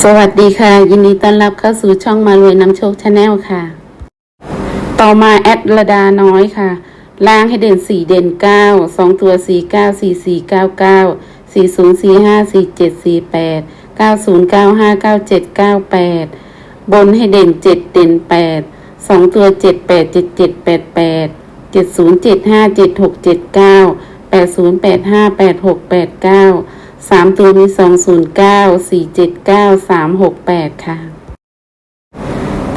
สวัสดีค่ะ ยินดีต้อนรับเข้าสู่ช่องมารวยน้ำโชคชาแนลค่ะ ต่อมาแอดระดาน้อยค่ะ ล่างให้เด่นสี่เด่นเก้าสองตัวสี่เก้าสี่สี่เก้าเก้าสี่ศูนย์สี่ห้าสี่เจ็ดสี่แปดเก้าศูนย์เก้าห้าเก้าเจ็ดเก้าแปดบนให้เด่นเจ็ดเด่นแปดสองตัวเจ็ดแปดเจ็ดเจ็ดแปดแปดเจ็ดศูนย์เจ็ดห้าเจ็ดหกเจ็ดเก้าแปดศูนย์แปดห้าแปดหกแปดเก้า สามตัวมีสองศูนย์เก้าสี่เจ็ดเก้าสามหกแปดค่ะ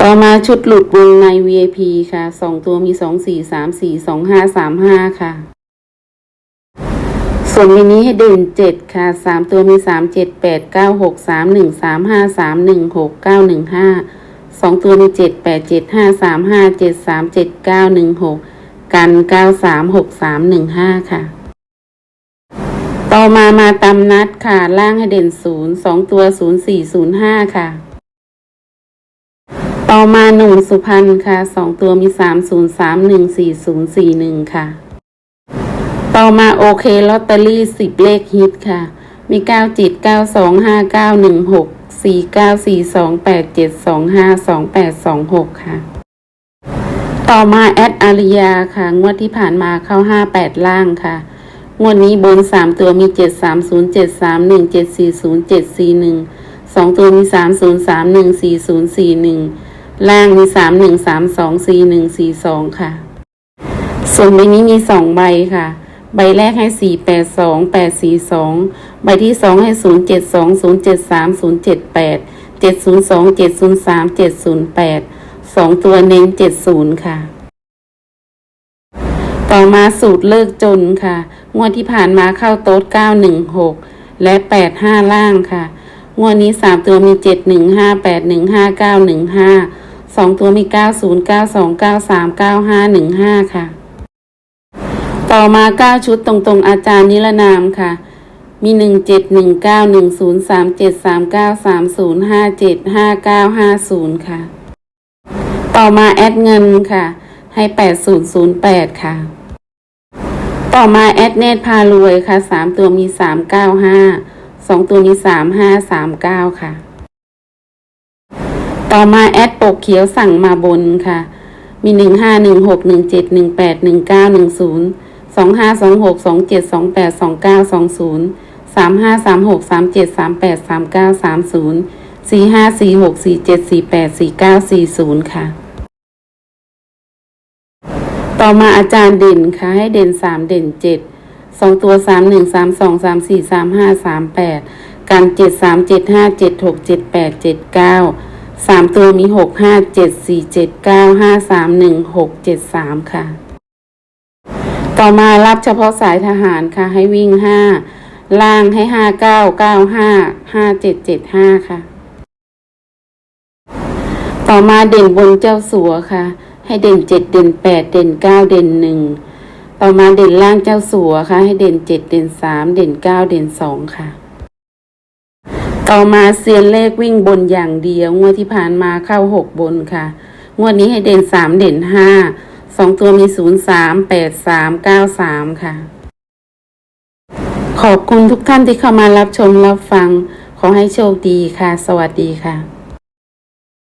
ต่อมาชุดหลุดวงใน VIP ค่ะสองตัวมีสองสี่สามสี่สองห้าสามห้าค่ะ ส่วนมินี้ให้เด่นเจ็ดค่ะสามตัวมีสามเจ็ดแปดเก้าหกสามหนึ่งสามห้าสามหนึ่งหกเก้าหนึ่งห้าสองตัวมีเจ็ดแปดเจ็ดห้าสามห้าเจ็ดสามเจ็ดเก้าหนึ่งหกกันเก้าสามหกสามหนึ่งห้าค่ะ ต่อมามาตามนัดค่ะ ล่างให้เด่นศูนย์สองตัวศูนย์สี่ศูนย์ห้าค่ะ ต่อมาหนุ่มสุพรรณค่ะสองตัวมีสามศูนย์สามหนึ่งสี่ศูนย์สี่หนึ่งค่ะ ต่อมาโอเคลอตเตอรี่สิบเลขฮิตค่ะ มีเก้าจิตเก้าสองห้าเก้าหนึ่งหกสี่เก้าสี่สองแปดเจ็ดสองห้าสองแปดสองหกค่ะต่อมาแอดอาริยาค่ะ งวดที่ผ่านมาเข้าห้าแปดล่างค่ะ งวดนี้บนสามตัวมีเจ็ดสามศูนย์เจ็ดสามหนึ่งเจ็ดสี่ศูนย์เจ็ดสี่หนึ่งสองตัวมีสามศูนย์สามหนึ่งสี่ศูนย์สี่หนึ่งล่างมีสามหนึ่งสามสองสี่หนึ่งสี่สองค่ะ ส่วนใบนี้มีสองใบค่ะ ใบแรกให้สี่แปดสองแปดสี่สองใบที่สองให้ศูนย์เจ็ดสองศูนย์เจ็ดสามศูนย์เจ็ดแปดเจ็ดศูนย์สองเจ็ดศูนย์สามเจ็ดศูนย์แปดสองตัวเน้นเจ็ดศูนย์ค่ะ ต่อมาสูตรเลิกจนค่ะ งวดที่ผ่านมาเข้าโต๊ดเก้าหนึ่งหกและแปดห้าล่างค่ะ งวดนี้สามตัวมีเจ็ดหนึ่งห้าแปดหนึ่งห้าเก้าหนึ่งห้าสองตัวมีเก้าศูนย์เก้าสองเก้าสามเก้าห้าหนึ่งห้าค่ะ ต่อมาเก้าชุดตรงๆอาจารย์นิรนามค่ะ มีหนึ่งเจ็ดหนึ่งเก้าหนึ่งศูนย์สามเจ็ดสามเก้าสามศูนย์ห้าเจ็ดห้าเก้าห้าศูนย์ค่ะ ต่อมาแอดเงินค่ะให้แปดศูนย์ศูนย์แปดค่ะ ต่อมาแอดเนตพารวยค่ะสามตัวมีสามเก้าห้าสองตัวมีสามห้าสามเก้าค่ะ ต่อมาแอดปกเขียวสั่งมาบนค่ะ มีหนึ่งห้าหนึ่งหกหนึ่งเจ็ดหนึ่งแปดหนึ่งเก้าหนึ่งศูนย์สองห้าสองหกสองเจ็ดสองแปดสองเก้าสองศูนย์สามห้าสามหกสามเจ็ดสามแปดสามเก้าสามศูนย์สี่ห้าสี่หกสี่เจ็ดสี่แปดสี่เก้าสี่ศูนย์ค่ะ ต่อมาอาจารย์เด่นค่ะให้เด่นสามเด่นเจ็ดสองตัวสามหนึ่งสามสองสามสี่สามห้าสามแปดการเจ็ดสามเจ็ดห้าเจ็ดหกเจ็ดแปดเจ็ดเก้าสามตัวมีหกห้าเจ็ดสี่เจ็ดเก้าห้าสามหนึ่งหกเจ็ดสามค่ะ ต่อมารับเฉพาะสายทหารค่ะ ให้วิ่งห้าล่างให้ห้าเก้าเก้าห้าห้าเจ็ดเจ็ดห้าค่ะ ต่อมาเด่นบนเจ้าสัวค่ะ ให้เด่นเจ็ดเด่นแปดเด่นเก้าเด่นหนึ่งต่อมาเด่นล่างเจ้าสัวค่ะ ให้เด่นเจ็ดเด่นสามเด่นเก้าเด่นสองค่ะ ต่อมาเซียนเลขวิ่งบนอย่างเดียว งวดที่ผ่านมาเข้าหกบนค่ะ งวดนี้ให้เด่นสามเด่นห้าสองตัวมีศูนย์สามแปดสามเก้าสามค่ะ ขอบคุณทุกท่านที่เข้ามารับชมรับฟัง ขอให้โชคดีค่ะ สวัสดีค่ะ